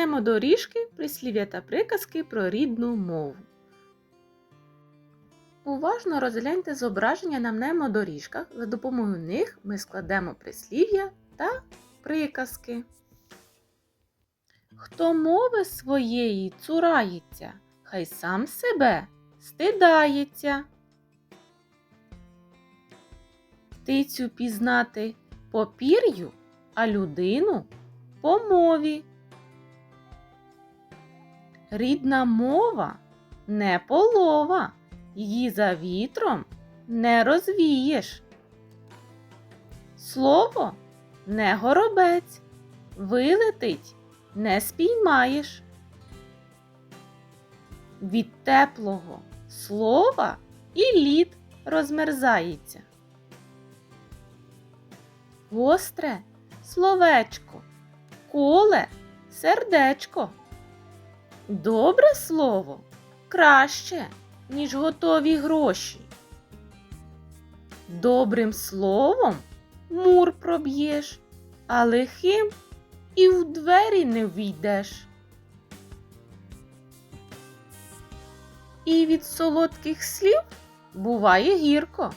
Немодоріжки, прислів'я та приказки про рідну мову. Уважно розгляньте зображення на мнемодоріжках. За допомогою них ми складемо прислів'я та приказки. Хто мови своєї цурається, хай сам себе стидається. Птицю пізнати по пір'ю, а людину по мові. Рідна мова не полова, її за вітром не розвієш. Слово не горобець, вилетить не спіймаєш. Від теплого слова і лід розмерзається. Гостре словечко, коле сердечко. Добре слово краще, ніж готові гроші. Добрим словом мур проб'єш, а лихим і в двері не війдеш. І від солодких слів буває гірко.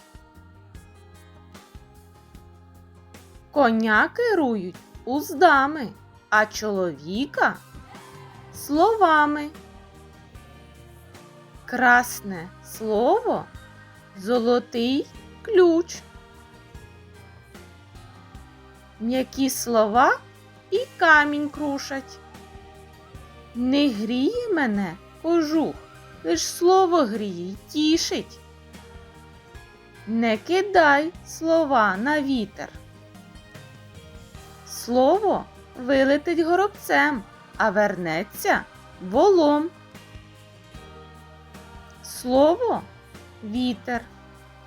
Коня керують уздами, а чоловіка словами. Красне слово золотий ключ. М'які слова і камінь крушать. Не гріє мене кожух, лиш слово гріє й тішить. Не кидай слова на вітер. Слово вилетить горобцем, а вернеться волом. Слово вітер,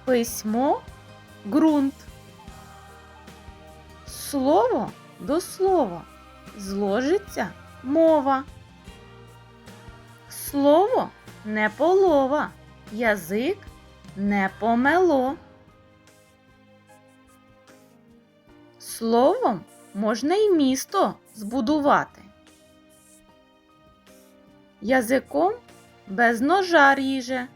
письмо ґрунт. Слово до слова зложиться мова. Слово не полова, язик не помело. Словом можна й місто збудувати. Язиком без ножа ріже.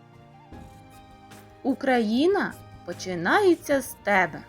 Україна починається з тебе.